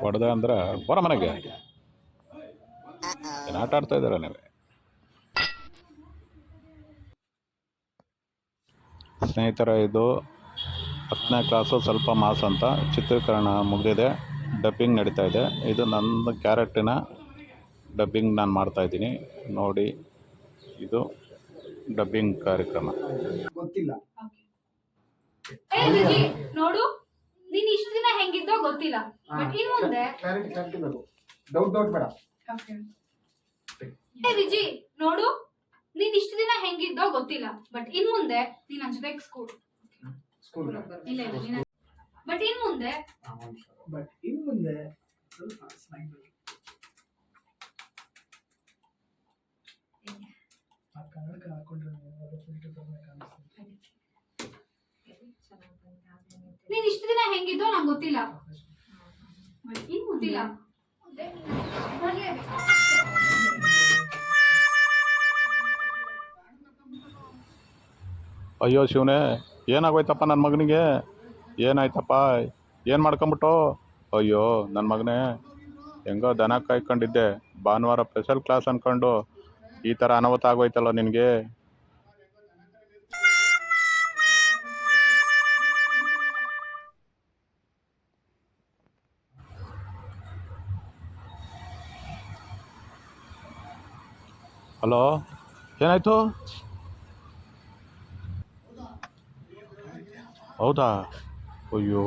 ಹೊಡೆದ ಅಂದ್ರೆ ಬರ ಮನೆಗೆ. ಏನು ಆಟ ಆಡ್ತಾ ಇದ್ದೀರ ನೀವು? ಸ್ನೇಹಿತರ ಇದು ಹತ್ತನೇ ಕ್ಲಾಸು ಸ್ವಲ್ಪ ಮಾಸ್ ಅಂತ ಚಿತ್ರೀಕರಣ ಮುಗಿದಿದೆ. ಡಬ್ಬಿಂಗ್ ನಡೀತಾ ಇದೆ. ಇದು ನನ್ನ ಕ್ಯಾರೆಕ್ಟಿನ ಡಬ್ಬಿಂಗ್ ನಾನು ಮಾಡ್ತಾಯಿದ್ದೀನಿ ನೋಡಿ ಇದು ಡಬ್ಬಿಂಗ್ ಕಾರ್ಯಕ್ರಮ. ಗೊತ್ತಿಲ್ಲ. ನೋಡು ನೀನು ಇಷ್ಟು ದಿನ ಹೆಂಗಿದ್ದೋ ಗೊತ್ತಿಲ್ಲ. ಬಟ್ ಇನ್ ಮುಂದೆ ಕ್ಲಾರಿಟಿ ಕ್ಲಾರಿಟಿ ಬೇಕು. ಡೌಟ್ ಡೌಟ್ ಬೇಡ. ಏ ವಿಜಿ ನೋಡು. ನೀನ್ ಇಷ್ಟು ದಿನ ಹೆಂಗಿದ್ದೋ ಗೊತ್ತಿಲ್ಲ. ಬಟ್ ಇನ್ ಮುಂದೆ ನೀನ್ ನನ್ ಜೊತೆ ಸ್ಕೂಲ್ ಸ್ಕೂಲ್ ಇಲ್ಲ ಇಲ್ಲ ನೀನ್ ಬಟ್ ಇನ್ ಮುಂದೆ ಬಟ್ ಇನ್ ಮುಂದೆ ಸ್ಮೈಲ್ ಆ ಕನ್ನಡಕ ಹಾಕೊಂಡ್ರೆ ನೀನ್ ಇಷ್ಟು ದಿನ ಹೆಂಗಿದ್ದೋ ನಂಗೆ ಗೊತ್ತಿಲ್ಲ. ಅಯ್ಯೋ ಶಿವನೇ, ಏನಾಗೋಯ್ತಪ್ಪ ನನ್ನ ಮಗನಿಗೆ? ಏನಾಯ್ತಪ್ಪ? ಏನು ಮಾಡ್ಕೊಂಬಿಟ್ಟು? ಅಯ್ಯೋ ನನ್ನ ಮಗನೇ, ಹೆಂಗೋ ದನ ಕಾಯ್ಕೊಂಡಿದ್ದೆ. ಭಾನುವಾರ ಸ್ಪೆಷಲ್ ಕ್ಲಾಸ್ ಅಂದ್ಕೊಂಡು ಈ ಥರ ಅನಾಹುತ ಆಗೋಯ್ತಲ್ಲ ನಿನಗೆ? ಹಲೋ? ಏನಾಯಿತು? ಹೌದಾ? ಅಯ್ಯೋ.